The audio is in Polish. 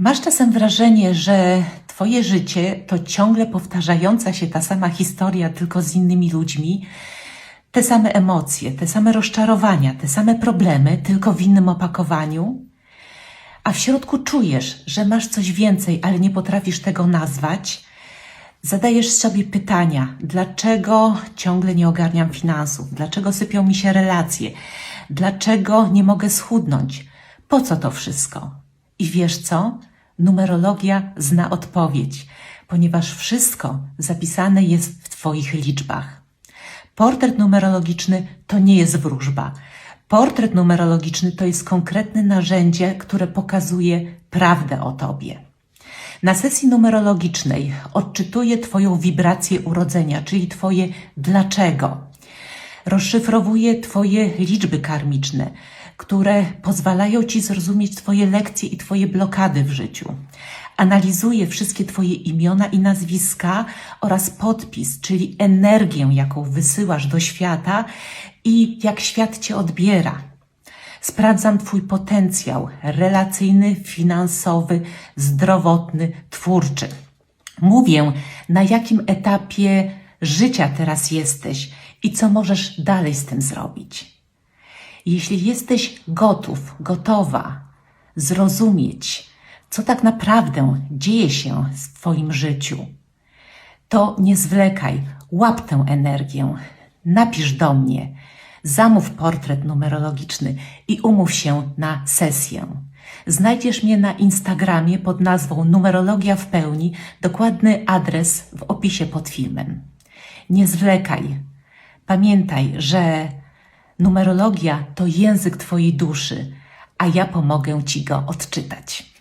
Masz czasem wrażenie, że Twoje życie to ciągle powtarzająca się ta sama historia, tylko z innymi ludźmi, te same emocje, te same rozczarowania, te same problemy, tylko w innym opakowaniu? A w środku czujesz, że masz coś więcej, ale nie potrafisz tego nazwać? Zadajesz sobie pytania, dlaczego ciągle nie ogarniam finansów, dlaczego sypią mi się relacje, dlaczego nie mogę schudnąć, po co to wszystko? I wiesz co? Numerologia zna odpowiedź, ponieważ wszystko zapisane jest w Twoich liczbach. Portret numerologiczny to nie jest wróżba. Portret numerologiczny to jest konkretne narzędzie, które pokazuje prawdę o Tobie. Na sesji numerologicznej odczytuję Twoją wibrację urodzenia, czyli Twoje dlaczego. Rozszyfrowuję Twoje liczby karmiczne, które pozwalają Ci zrozumieć Twoje lekcje i Twoje blokady w życiu. Analizuję wszystkie Twoje imiona i nazwiska oraz podpis, czyli energię, jaką wysyłasz do świata i jak świat Cię odbiera. Sprawdzam Twój potencjał relacyjny, finansowy, zdrowotny, twórczy. Mówię, na jakim etapie życia teraz jesteś i co możesz dalej z tym zrobić. Jeśli jesteś gotów, gotowa zrozumieć, co tak naprawdę dzieje się w Twoim życiu, to nie zwlekaj, łap tę energię, napisz do mnie, zamów portret numerologiczny i umów się na sesję. Znajdziesz mnie na Instagramie pod nazwą Numerologia w pełni, dokładny adres w opisie pod filmem. Nie zwlekaj. Pamiętaj, że numerologia to język Twojej duszy, a ja pomogę Ci go odczytać.